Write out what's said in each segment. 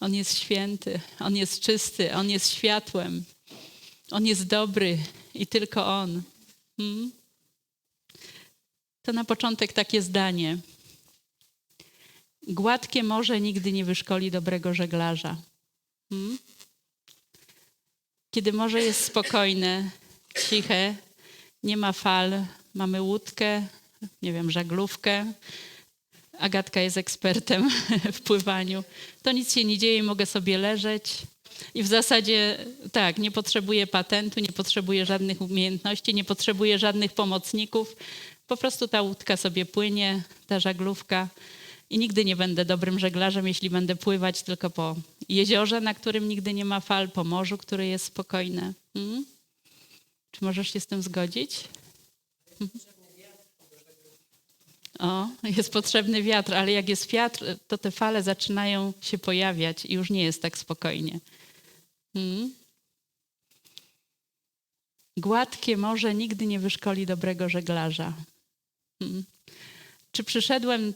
On jest święty, On jest czysty, On jest światłem, On jest dobry i tylko On. Hmm? To na początek takie zdanie. Gładkie morze nigdy nie wyszkoli dobrego żeglarza. Hmm? Kiedy morze jest spokojne, ciche, nie ma fal, mamy łódkę, nie wiem, żaglówkę. Agatka jest ekspertem w pływaniu. To nic się nie dzieje, mogę sobie leżeć. I w zasadzie tak, nie potrzebuję patentu, nie potrzebuję żadnych umiejętności, nie potrzebuję żadnych pomocników. Po prostu ta łódka sobie płynie, ta żaglówka. I nigdy nie będę dobrym żeglarzem, jeśli będę pływać tylko po jeziorze, na którym nigdy nie ma fal, po morzu, które jest spokojne. Hmm? Czy możesz się z tym zgodzić? O, jest potrzebny wiatr, ale jak jest wiatr, to te fale zaczynają się pojawiać i już nie jest tak spokojnie. Hmm? Gładkie morze nigdy nie wyszkoli dobrego żeglarza. Hmm. Czy przyszedłem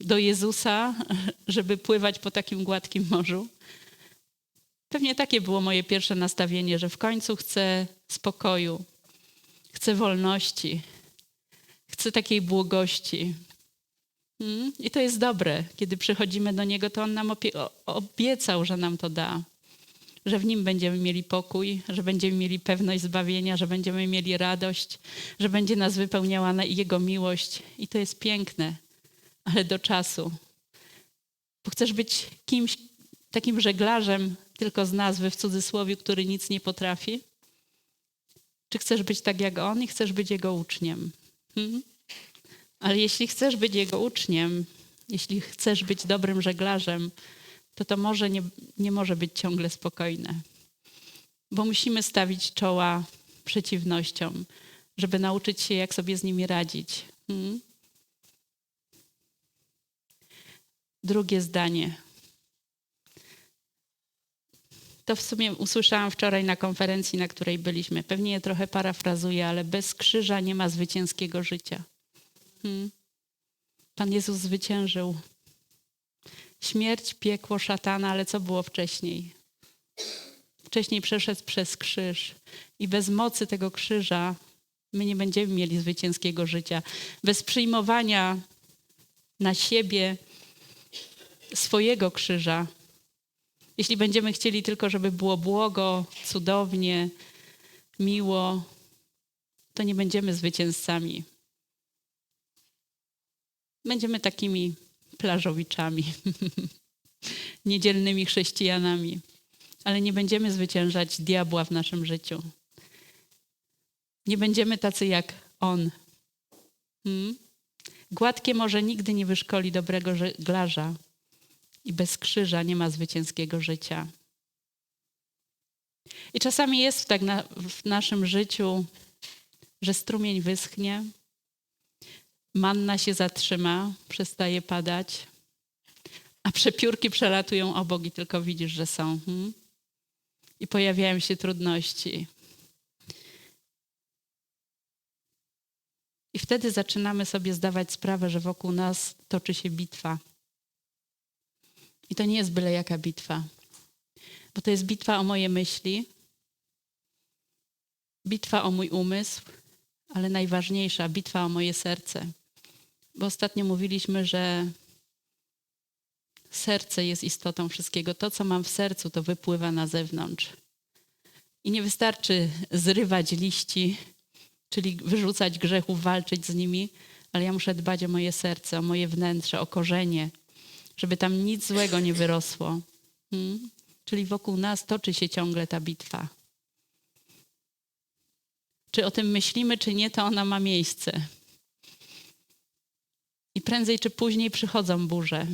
do Jezusa, żeby pływać po takim gładkim morzu? Pewnie takie było moje pierwsze nastawienie, że w końcu chcę spokoju, chcę wolności, chcę takiej błogości. Hmm? I to jest dobre. Kiedy przychodzimy do Niego, to On nam obiecał, że nam to da. Że w Nim będziemy mieli pokój, że będziemy mieli pewność zbawienia, że będziemy mieli radość, że będzie nas wypełniała Jego miłość. I to jest piękne, ale do czasu. Bo chcesz być kimś, takim żeglarzem tylko z nazwy w cudzysłowie, który nic nie potrafi? Czy chcesz być tak jak On i chcesz być Jego uczniem? Hmm? Ale jeśli chcesz być Jego uczniem, jeśli chcesz być dobrym żeglarzem, to to może nie, nie może być ciągle spokojne. Bo musimy stawić czoła przeciwnościom, żeby nauczyć się, jak sobie z nimi radzić. Hmm? Drugie zdanie. To w sumie usłyszałam wczoraj na konferencji, na której byliśmy. Pewnie je trochę parafrazuję, ale bez krzyża nie ma zwycięskiego życia. Hmm. Pan Jezus zwyciężył śmierć, piekło, szatana, ale co było wcześniej? Wcześniej przeszedł przez krzyż i bez mocy tego krzyża my nie będziemy mieli zwycięskiego życia. Bez przyjmowania na siebie swojego krzyża jeśli będziemy chcieli tylko, żeby było błogo, cudownie, miło, to nie będziemy zwycięzcami. Będziemy takimi plażowiczami, niedzielnymi chrześcijanami, ale nie będziemy zwyciężać diabła w naszym życiu. Nie będziemy tacy jak on. Hmm? Gładkie może nigdy nie wyszkoli dobrego żeglarza, i bez krzyża nie ma zwycięskiego życia. I czasami jest tak na, w naszym życiu, że strumień wyschnie, manna się zatrzyma, przestaje padać, a przepiórki przelatują obok i tylko widzisz, że są. Hmm? I pojawiają się trudności. I wtedy zaczynamy sobie zdawać sprawę, że wokół nas toczy się bitwa. I to nie jest byle jaka bitwa, bo to jest bitwa o moje myśli, bitwa o mój umysł, ale najważniejsza bitwa o moje serce. Bo ostatnio mówiliśmy, że serce jest istotą wszystkiego. To, co mam w sercu, to wypływa na zewnątrz. I nie wystarczy zrywać liści, czyli wyrzucać grzechów, walczyć z nimi, ale ja muszę dbać o moje serce, o moje wnętrze, o korzenie, żeby tam nic złego nie wyrosło. Hmm? Czyli wokół nas toczy się ciągle ta bitwa. Czy o tym myślimy, czy nie, to ona ma miejsce. I prędzej czy później przychodzą burze.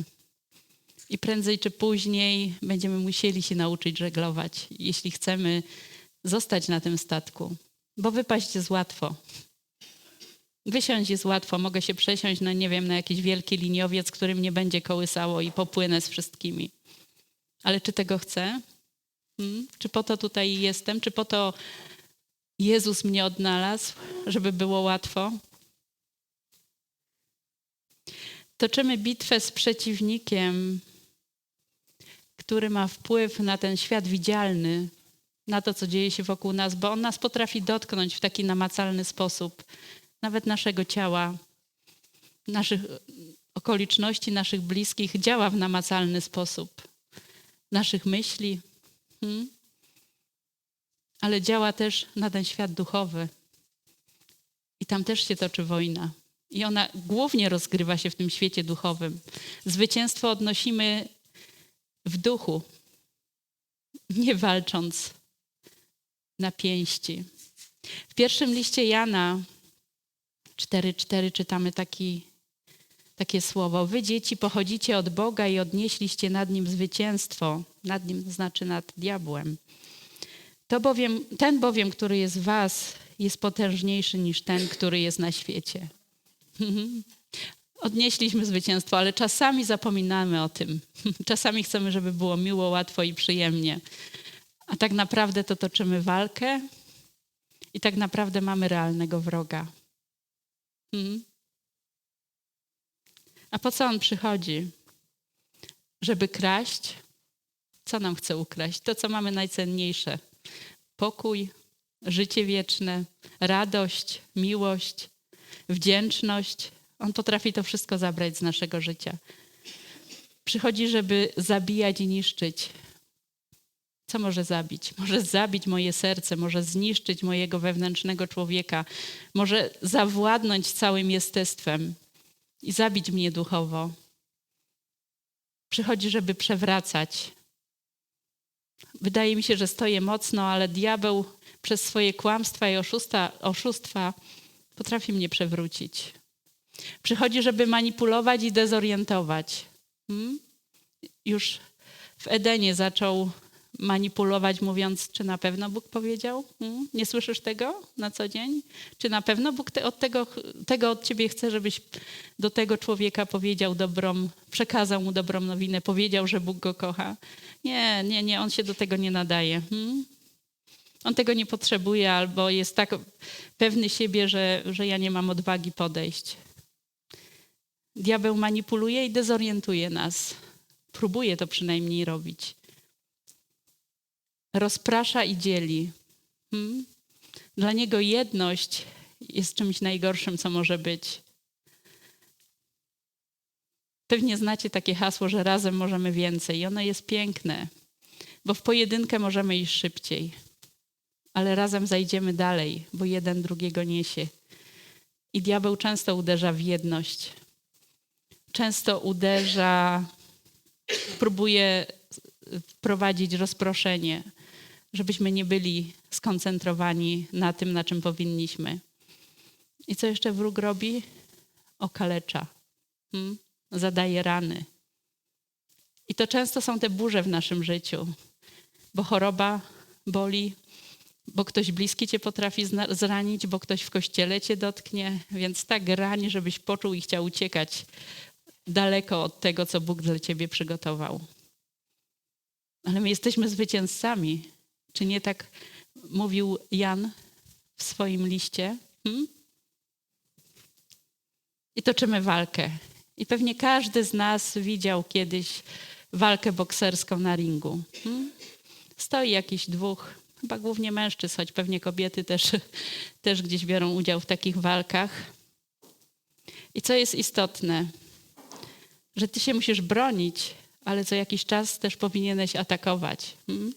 I prędzej czy później będziemy musieli się nauczyć żeglować, jeśli chcemy zostać na tym statku, bo wypaść jest łatwo. Wysiąść jest łatwo, mogę się przesiąść na, nie wiem, na jakiś wielki liniowiec, który mnie będzie kołysało i popłynę z wszystkimi. Ale czy tego chcę? Hmm? Czy po to tutaj jestem? Czy po to Jezus mnie odnalazł, żeby było łatwo? Toczymy bitwę z przeciwnikiem, który ma wpływ na ten świat widzialny, na to, co dzieje się wokół nas, bo on nas potrafi dotknąć w taki namacalny sposób, nawet naszego ciała, naszych okoliczności, naszych bliskich, działa w namacalny sposób, naszych myśli, hmm? ale działa też na ten świat duchowy. I tam też się toczy wojna. I ona głównie rozgrywa się w tym świecie duchowym. Zwycięstwo odnosimy w duchu, nie walcząc na pięści. W pierwszym liście Jana 4:4 czytamy taki, takie słowo. Wy dzieci pochodzicie od Boga i odnieśliście nad nim zwycięstwo. Nad nim znaczy nad diabłem. To bowiem, ten bowiem, który jest w was, jest potężniejszy niż ten, który jest na świecie. Odnieśliśmy zwycięstwo, ale czasami zapominamy o tym. Czasami chcemy, żeby było miło, łatwo i przyjemnie. A tak naprawdę to toczymy walkę i tak naprawdę mamy realnego wroga. Hmm? A po co on przychodzi? Żeby kraść? Co nam chce ukraść? To, co mamy najcenniejsze: pokój, życie wieczne, radość, miłość, wdzięczność. On potrafi to wszystko zabrać z naszego życia. Przychodzi, żeby zabijać i niszczyć. Co może zabić? Może zabić moje serce, może zniszczyć mojego wewnętrznego człowieka, może zawładnąć całym jestestwem i zabić mnie duchowo. Przychodzi, żeby przewracać. Wydaje mi się, że stoję mocno, ale diabeł przez swoje kłamstwa i oszusta, oszustwa potrafi mnie przewrócić. Przychodzi, żeby manipulować i dezorientować. Hmm? Już w Edenie zaczął manipulować, mówiąc, czy na pewno Bóg powiedział? Hmm? Nie słyszysz tego na co dzień? Czy na pewno Bóg te, od tego, tego od ciebie chce, żebyś do tego człowieka powiedział dobrą, przekazał mu dobrą nowinę, powiedział, że Bóg go kocha? Nie, nie, nie, on się do tego nie nadaje. Hmm? On tego nie potrzebuje albo jest tak pewny siebie, że, że ja nie mam odwagi podejść. Diabeł manipuluje i dezorientuje nas. Próbuje to przynajmniej robić. Rozprasza i dzieli. Hmm? Dla niego jedność jest czymś najgorszym, co może być. Pewnie znacie takie hasło, że razem możemy więcej, i ono jest piękne, bo w pojedynkę możemy iść szybciej ale razem zajdziemy dalej, bo jeden drugiego niesie. I diabeł często uderza w jedność. Często uderza, próbuje wprowadzić rozproszenie, żebyśmy nie byli skoncentrowani na tym, na czym powinniśmy. I co jeszcze wróg robi? Okalecza. Hmm? Zadaje rany. I to często są te burze w naszym życiu, bo choroba boli, bo ktoś bliski cię potrafi zranić, bo ktoś w kościele cię dotknie, więc tak rani, żebyś poczuł i chciał uciekać daleko od tego, co Bóg dla ciebie przygotował. Ale my jesteśmy zwycięzcami. Czy nie tak mówił Jan w swoim liście? Hmm? I toczymy walkę. I pewnie każdy z nas widział kiedyś walkę bokserską na ringu. Hmm? Stoi jakiś dwóch chyba głównie mężczyzn, choć pewnie kobiety też, też gdzieś biorą udział w takich walkach. I co jest istotne, że ty się musisz bronić, ale co jakiś czas też powinieneś atakować. Hmm?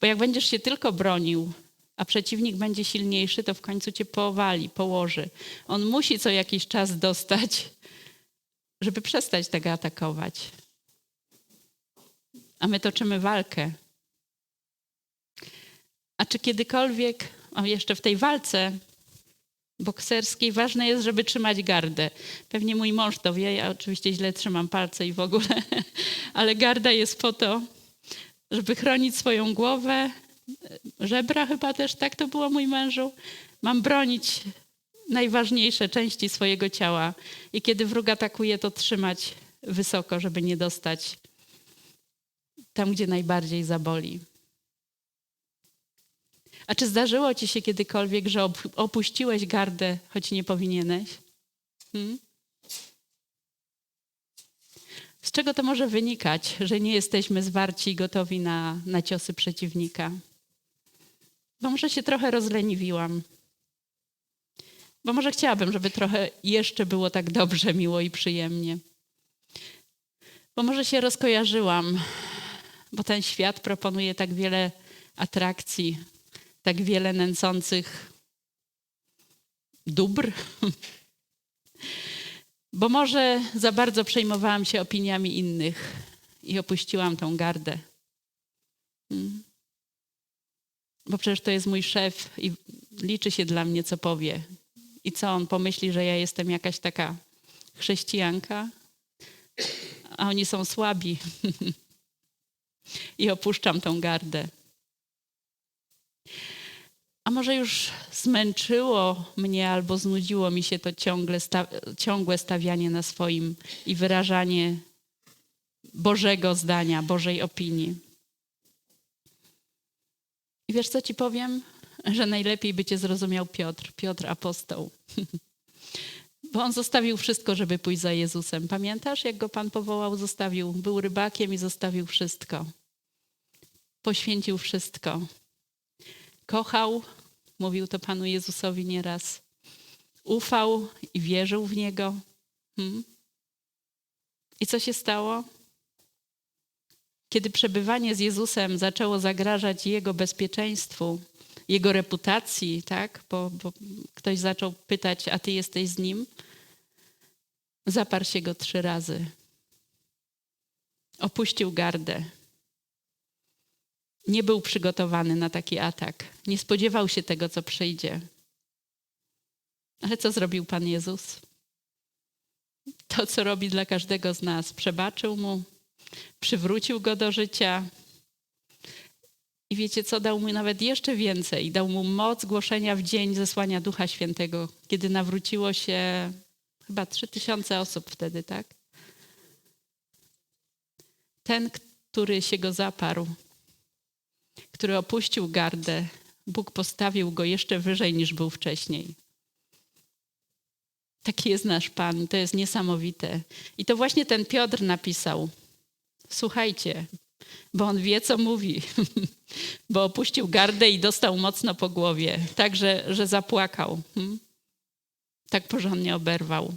Bo jak będziesz się tylko bronił, a przeciwnik będzie silniejszy, to w końcu cię powali, położy. On musi co jakiś czas dostać, żeby przestać tego atakować. A my toczymy walkę. A czy kiedykolwiek, o jeszcze w tej walce bokserskiej, ważne jest, żeby trzymać gardę. Pewnie mój mąż to wie, ja oczywiście źle trzymam palce i w ogóle, ale garda jest po to, żeby chronić swoją głowę, żebra chyba też, tak to było mój mężu. Mam bronić najważniejsze części swojego ciała i kiedy wróg atakuje, to trzymać wysoko, żeby nie dostać tam, gdzie najbardziej zaboli. A czy zdarzyło ci się kiedykolwiek, że opuściłeś gardę, choć nie powinieneś? Hmm? Z czego to może wynikać, że nie jesteśmy zwarci i gotowi na, na ciosy przeciwnika? Bo może się trochę rozleniwiłam. Bo może chciałabym, żeby trochę jeszcze było tak dobrze, miło i przyjemnie. Bo może się rozkojarzyłam, bo ten świat proponuje tak wiele atrakcji, tak wiele nęcących dóbr. Bo może za bardzo przejmowałam się opiniami innych i opuściłam tą gardę. Hmm. Bo przecież to jest mój szef i liczy się dla mnie, co powie. I co on pomyśli, że ja jestem jakaś taka chrześcijanka, a oni są słabi. I opuszczam tą gardę. A może już zmęczyło mnie albo znudziło mi się to ciągle sta ciągłe stawianie na swoim i wyrażanie Bożego zdania, Bożej opinii. I wiesz, co ci powiem? Że najlepiej by cię zrozumiał Piotr, Piotr apostoł. Bo on zostawił wszystko, żeby pójść za Jezusem. Pamiętasz, jak go Pan powołał? Zostawił, był rybakiem i zostawił wszystko. Poświęcił wszystko. Kochał, mówił to Panu Jezusowi nieraz. Ufał i wierzył w Niego. Hmm? I co się stało? Kiedy przebywanie z Jezusem zaczęło zagrażać Jego bezpieczeństwu, Jego reputacji, tak? bo, bo ktoś zaczął pytać, a Ty jesteś z Nim? Zaparł się Go trzy razy. Opuścił gardę. Nie był przygotowany na taki atak. Nie spodziewał się tego, co przyjdzie. Ale co zrobił Pan Jezus? To, co robi dla każdego z nas. Przebaczył mu, przywrócił go do życia. I wiecie co? Dał mu nawet jeszcze więcej. Dał mu moc głoszenia w dzień zesłania Ducha Świętego, kiedy nawróciło się chyba trzy tysiące osób wtedy, tak? Ten, który się go zaparł, który opuścił gardę, Bóg postawił go jeszcze wyżej niż był wcześniej. Taki jest nasz Pan, to jest niesamowite. I to właśnie ten Piotr napisał. Słuchajcie, bo on wie, co mówi, bo opuścił gardę i dostał mocno po głowie, tak, że, zapłakał. Hmm? Tak porządnie oberwał.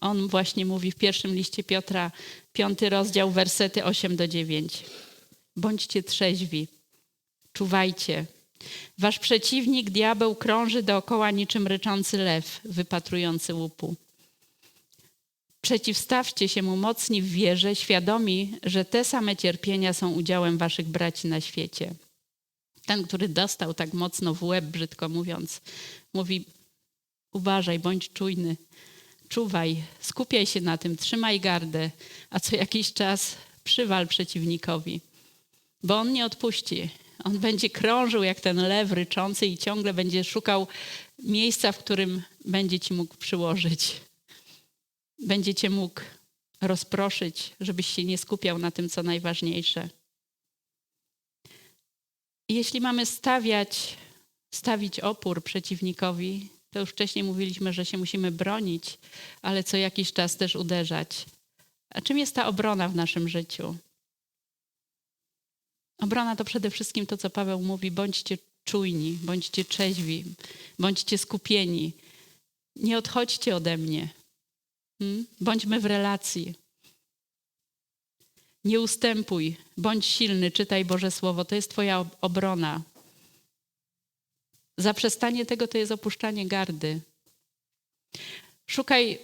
On właśnie mówi w pierwszym liście Piotra, piąty rozdział, wersety 8 do 9. Bądźcie trzeźwi, czuwajcie. Wasz przeciwnik, diabeł, krąży dookoła niczym ryczący lew, wypatrujący łupu. Przeciwstawcie się mu mocni w wierze, świadomi, że te same cierpienia są udziałem waszych braci na świecie. Ten, który dostał tak mocno w łeb, brzydko mówiąc, mówi: Uważaj, bądź czujny, czuwaj, skupiaj się na tym, trzymaj gardę, a co jakiś czas przywal przeciwnikowi, bo on nie odpuści. On będzie krążył jak ten lew ryczący i ciągle będzie szukał miejsca, w którym będzie ci mógł przyłożyć. Będzie cię mógł rozproszyć, żebyś się nie skupiał na tym, co najważniejsze. Jeśli mamy stawiać, stawić opór przeciwnikowi, to już wcześniej mówiliśmy, że się musimy bronić, ale co jakiś czas też uderzać. A czym jest ta obrona w naszym życiu? Obrona to przede wszystkim to, co Paweł mówi: bądźcie czujni, bądźcie trzeźwi, bądźcie skupieni. Nie odchodźcie ode mnie. Hmm? Bądźmy w relacji. Nie ustępuj, bądź silny, czytaj Boże Słowo. To jest Twoja obrona. Zaprzestanie tego to jest opuszczanie gardy. Szukaj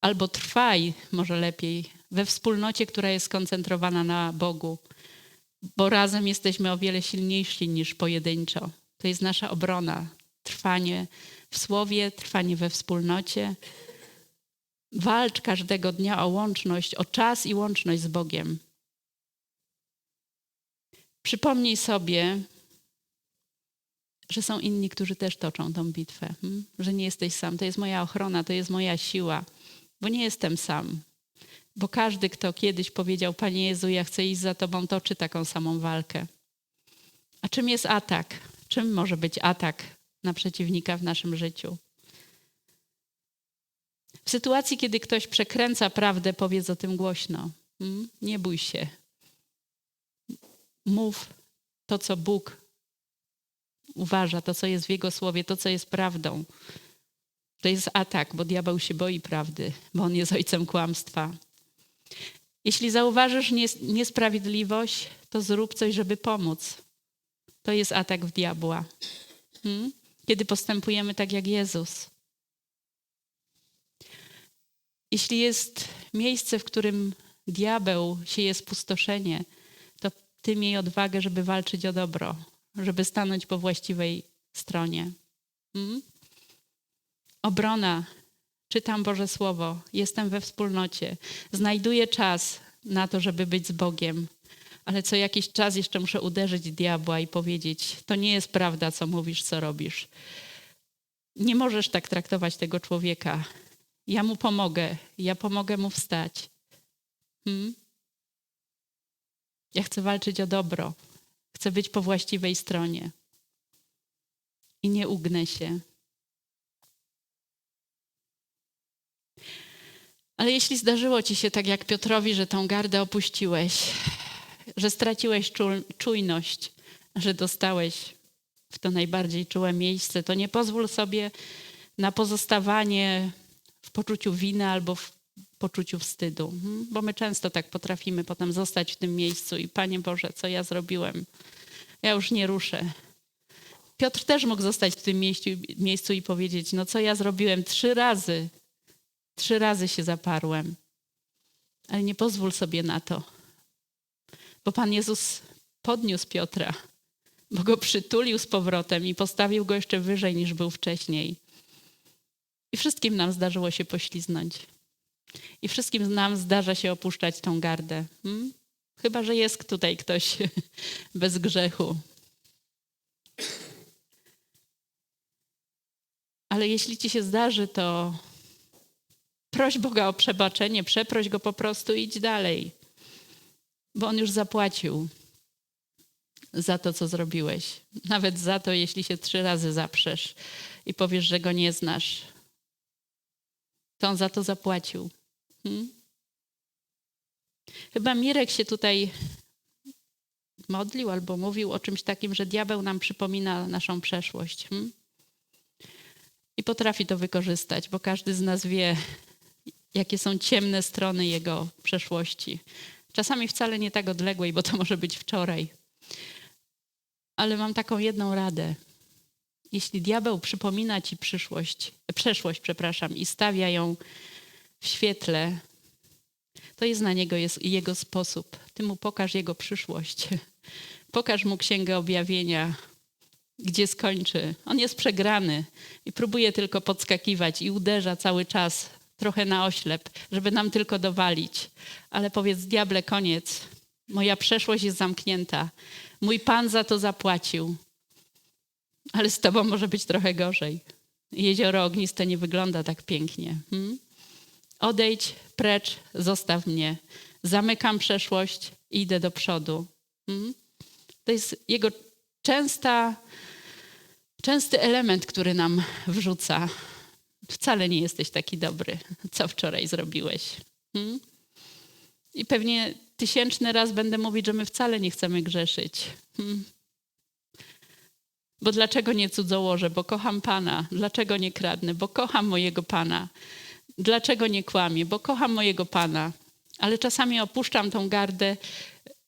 albo trwaj, może lepiej, we wspólnocie, która jest skoncentrowana na Bogu bo razem jesteśmy o wiele silniejsi niż pojedynczo. To jest nasza obrona. Trwanie w słowie, trwanie we wspólnocie. Walcz każdego dnia o łączność, o czas i łączność z Bogiem. Przypomnij sobie, że są inni, którzy też toczą tą bitwę, hmm? że nie jesteś sam. To jest moja ochrona, to jest moja siła, bo nie jestem sam. Bo każdy, kto kiedyś powiedział, Panie Jezu, ja chcę iść za Tobą, toczy taką samą walkę. A czym jest atak? Czym może być atak na przeciwnika w naszym życiu? W sytuacji, kiedy ktoś przekręca prawdę, powiedz o tym głośno. Hmm? Nie bój się. Mów to, co Bóg uważa, to, co jest w Jego słowie, to, co jest prawdą. To jest atak, bo diabeł się boi prawdy, bo on jest ojcem kłamstwa. Jeśli zauważysz niesprawiedliwość, to zrób coś, żeby pomóc. To jest atak w diabła. Hmm? Kiedy postępujemy tak jak Jezus. Jeśli jest miejsce, w którym diabeł sieje spustoszenie, to ty miej odwagę, żeby walczyć o dobro, żeby stanąć po właściwej stronie. Hmm? Obrona. Czytam Boże Słowo, jestem we wspólnocie, znajduję czas na to, żeby być z Bogiem, ale co jakiś czas jeszcze muszę uderzyć diabła i powiedzieć: To nie jest prawda, co mówisz, co robisz. Nie możesz tak traktować tego człowieka. Ja mu pomogę, ja pomogę mu wstać. Hmm? Ja chcę walczyć o dobro, chcę być po właściwej stronie i nie ugnę się. Ale jeśli zdarzyło ci się tak jak Piotrowi, że tą gardę opuściłeś, że straciłeś czujność, że dostałeś w to najbardziej czułe miejsce, to nie pozwól sobie na pozostawanie w poczuciu winy albo w poczuciu wstydu, hmm? bo my często tak potrafimy potem zostać w tym miejscu i Panie Boże, co ja zrobiłem? Ja już nie ruszę. Piotr też mógł zostać w tym miejscu, miejscu i powiedzieć: No, co ja zrobiłem trzy razy? Trzy razy się zaparłem. Ale nie pozwól sobie na to. Bo Pan Jezus podniósł Piotra, bo go przytulił z powrotem i postawił go jeszcze wyżej niż był wcześniej. I wszystkim nam zdarzyło się pośliznąć. I wszystkim nam zdarza się opuszczać tą gardę. Hmm? Chyba, że jest tutaj ktoś bez grzechu. Ale jeśli ci się zdarzy, to proś Boga o przebaczenie, przeproś go po prostu, idź dalej bo on już zapłacił za to, co zrobiłeś. Nawet za to, jeśli się trzy razy zaprzesz i powiesz, że go nie znasz. To on za to zapłacił. Hmm? Chyba Mirek się tutaj modlił albo mówił o czymś takim, że diabeł nam przypomina naszą przeszłość. Hmm? I potrafi to wykorzystać, bo każdy z nas wie, jakie są ciemne strony jego przeszłości. Czasami wcale nie tak odległej, bo to może być wczoraj. Ale mam taką jedną radę. Jeśli diabeł przypomina ci przyszłość, przeszłość, przepraszam, i stawia ją w świetle, to jest na niego jest jego sposób. Ty mu pokaż jego przyszłość. Pokaż mu księgę objawienia, gdzie skończy. On jest przegrany i próbuje tylko podskakiwać i uderza cały czas trochę na oślep, żeby nam tylko dowalić. Ale powiedz, diable, koniec. Moja przeszłość jest zamknięta. Mój Pan za to zapłacił. Ale z tobą może być trochę gorzej. Jezioro ogniste nie wygląda tak pięknie. Hmm? Odejdź precz, zostaw mnie. Zamykam przeszłość i idę do przodu. Hmm? To jest jego częsta, częsty element, który nam wrzuca wcale nie jesteś taki dobry, co wczoraj zrobiłoeś. Hmm? I pewnie tysięczny raz będę mówić, że my wcale nie chcemy grzeszyć. Hmm? Bo dlaczego nie cudzołożę? Bo kocham Pana. Dlaczego nie kradnę? Bo kocham mojego Pana. Dlaczego nie kłamię? Bo kocham mojego Pana. Ale czasami opuszczam tą gardę.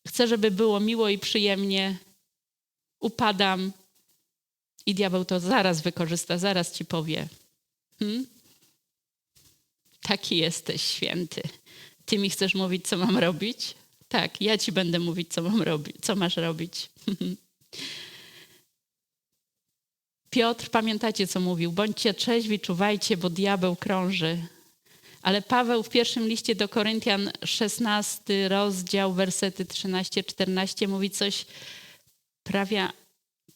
Chcę, żeby było miło i przyjemnie. Upadam i diabeł to zaraz wykorzysta, zaraz ci powie. Hmm? Taki jesteś święty. Ty mi chcesz mówić, co mam robić? Tak, ja ci będę mówić, co mam robić, co masz robić. Piotr, pamiętacie, co mówił? Bądźcie trzeźwi, czuwajcie, bo diabeł krąży. Ale Paweł w pierwszym liście do Koryntian, 16 rozdział, wersety 13-14 mówi coś prawie,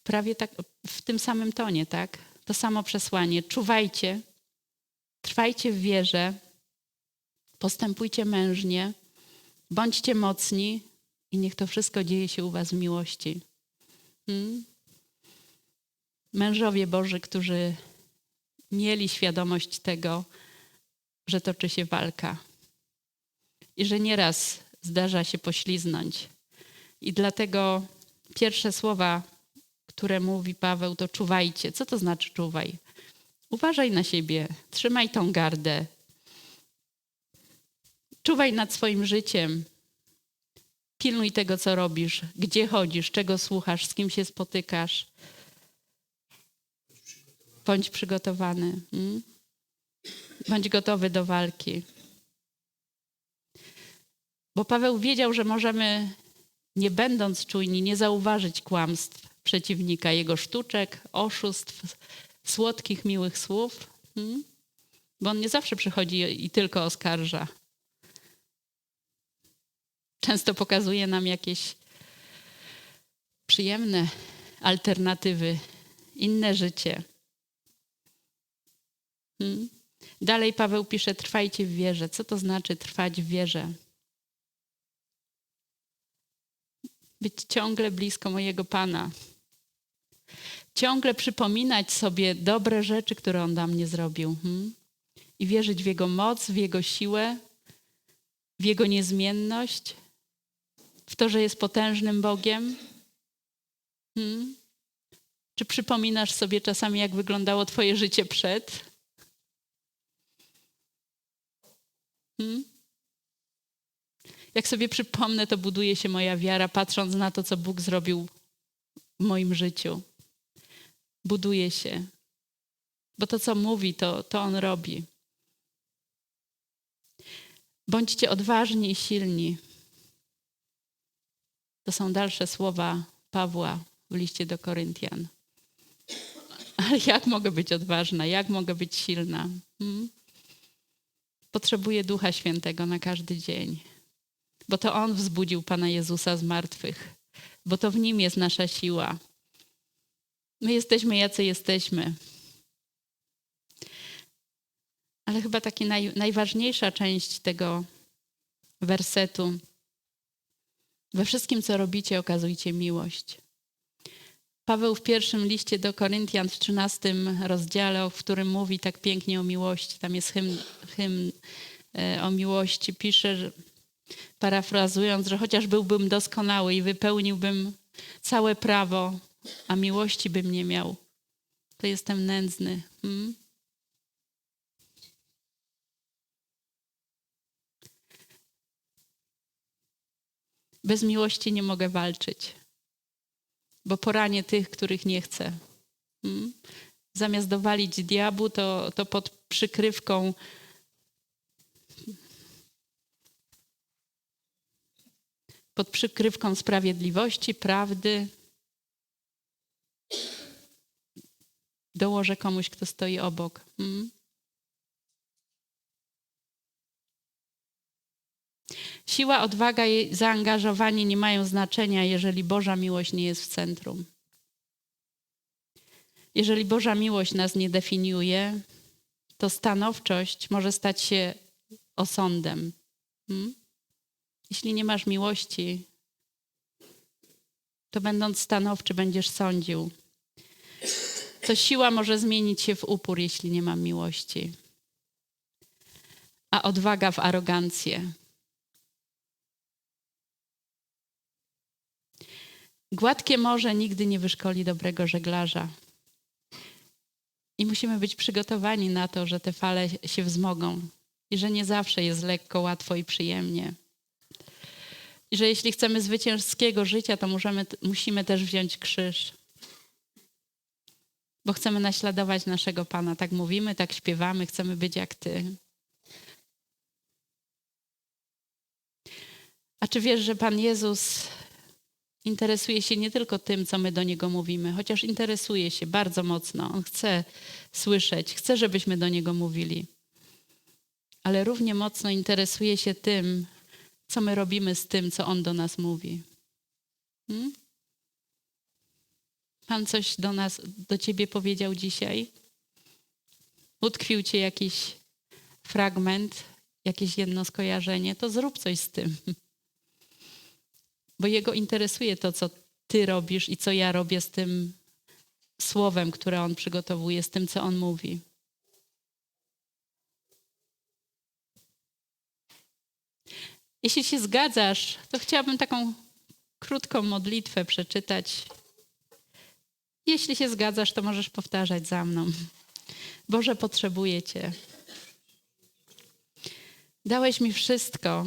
prawie tak w tym samym tonie, tak? To samo przesłanie. Czuwajcie, Trwajcie w wierze, postępujcie mężnie, bądźcie mocni i niech to wszystko dzieje się u Was w miłości. Hmm? Mężowie Boży, którzy mieli świadomość tego, że toczy się walka i że nieraz zdarza się pośliznąć. I dlatego pierwsze słowa, które mówi Paweł, to czuwajcie. Co to znaczy czuwaj? Uważaj na siebie, trzymaj tą gardę. Czuwaj nad swoim życiem. Pilnuj tego, co robisz, gdzie chodzisz, czego słuchasz, z kim się spotykasz. Bądź przygotowany. Mm? Bądź gotowy do walki. Bo Paweł wiedział, że możemy, nie będąc czujni, nie zauważyć kłamstw przeciwnika, jego sztuczek, oszustw, słodkich, miłych słów. Hmm? Bo on nie zawsze przychodzi i tylko oskarża. Często pokazuje nam jakieś przyjemne alternatywy, inne życie. Hmm? Dalej Paweł pisze: Trwajcie w wierze. Co to znaczy trwać w wierze? Być ciągle blisko mojego Pana. Ciągle przypominać sobie dobre rzeczy, które On dla mnie zrobił. Hmm? I wierzyć w Jego moc, w Jego siłę, w Jego niezmienność, w to, że jest potężnym Bogiem. Hmm? Czy przypominasz sobie czasami, jak wyglądało Twoje życie przed? Hmm? Jak sobie przypomnę, to buduje się moja wiara, patrząc na to, co Bóg zrobił w moim życiu. Buduje się. Bo to, co mówi, to, to On robi. Bądźcie odważni i silni. To są dalsze słowa Pawła w liście do Koryntian. Ale jak mogę być odważna? Jak mogę być silna? Hmm? Potrzebuję Ducha Świętego na każdy dzień bo to On wzbudził Pana Jezusa z martwych, bo to w Nim jest nasza siła. My jesteśmy jacy jesteśmy. Ale chyba taka naj, najważniejsza część tego wersetu. We wszystkim, co robicie, okazujcie miłość. Paweł w pierwszym liście do Koryntian w 13 rozdziale, w którym mówi tak pięknie o miłości, tam jest hymn, hymn e, o miłości, pisze, parafrazując, że chociaż byłbym doskonały i wypełniłbym całe prawo, a miłości bym nie miał, to jestem nędzny. Hmm? Bez miłości nie mogę walczyć, bo poranię tych, których nie chcę. Hmm? Zamiast dowalić diabłu, to, to pod przykrywką pod przykrywką sprawiedliwości, prawdy. Dołożę komuś, kto stoi obok. Hmm? Siła, odwaga i zaangażowanie nie mają znaczenia, jeżeli Boża miłość nie jest w centrum. Jeżeli Boża miłość nas nie definiuje, to stanowczość może stać się osądem. Hmm? Jeśli nie masz miłości, to będąc stanowczy, będziesz sądził. To siła może zmienić się w upór, jeśli nie mam miłości, a odwaga w arogancję. Gładkie morze nigdy nie wyszkoli dobrego żeglarza. I musimy być przygotowani na to, że te fale się wzmogą i że nie zawsze jest lekko, łatwo i przyjemnie. I że jeśli chcemy zwycięskiego życia, to możemy, musimy też wziąć krzyż. Bo chcemy naśladować naszego Pana. Tak mówimy, tak śpiewamy, chcemy być jak Ty. A czy wiesz, że Pan Jezus interesuje się nie tylko tym, co my do Niego mówimy, chociaż interesuje się bardzo mocno. On chce słyszeć, chce, żebyśmy do Niego mówili. Ale równie mocno interesuje się tym, co my robimy z tym, co On do nas mówi. Hmm? Pan coś do nas, do ciebie powiedział dzisiaj? Utkwił cię jakiś fragment, jakieś jedno skojarzenie, to zrób coś z tym. Bo Jego interesuje to, co ty robisz i co ja robię z tym słowem, które On przygotowuje, z tym, co On mówi. Jeśli się zgadzasz, to chciałabym taką krótką modlitwę przeczytać. Jeśli się zgadzasz, to możesz powtarzać za mną. Boże, potrzebuję Cię. Dałeś mi wszystko,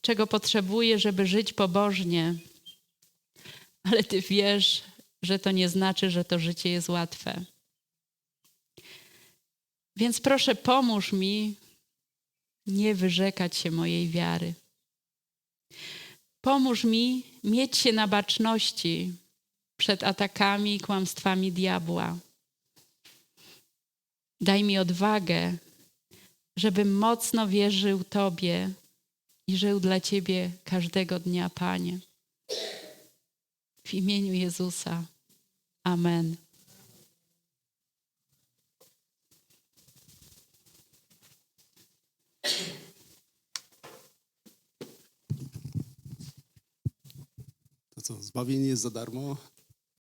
czego potrzebuję, żeby żyć pobożnie, ale Ty wiesz, że to nie znaczy, że to życie jest łatwe. Więc proszę, pomóż mi nie wyrzekać się mojej wiary. Pomóż mi mieć się na baczności przed atakami i kłamstwami diabła. Daj mi odwagę, żebym mocno wierzył Tobie i żył dla Ciebie każdego dnia, Panie. W imieniu Jezusa. Amen. To co, zbawienie jest za darmo,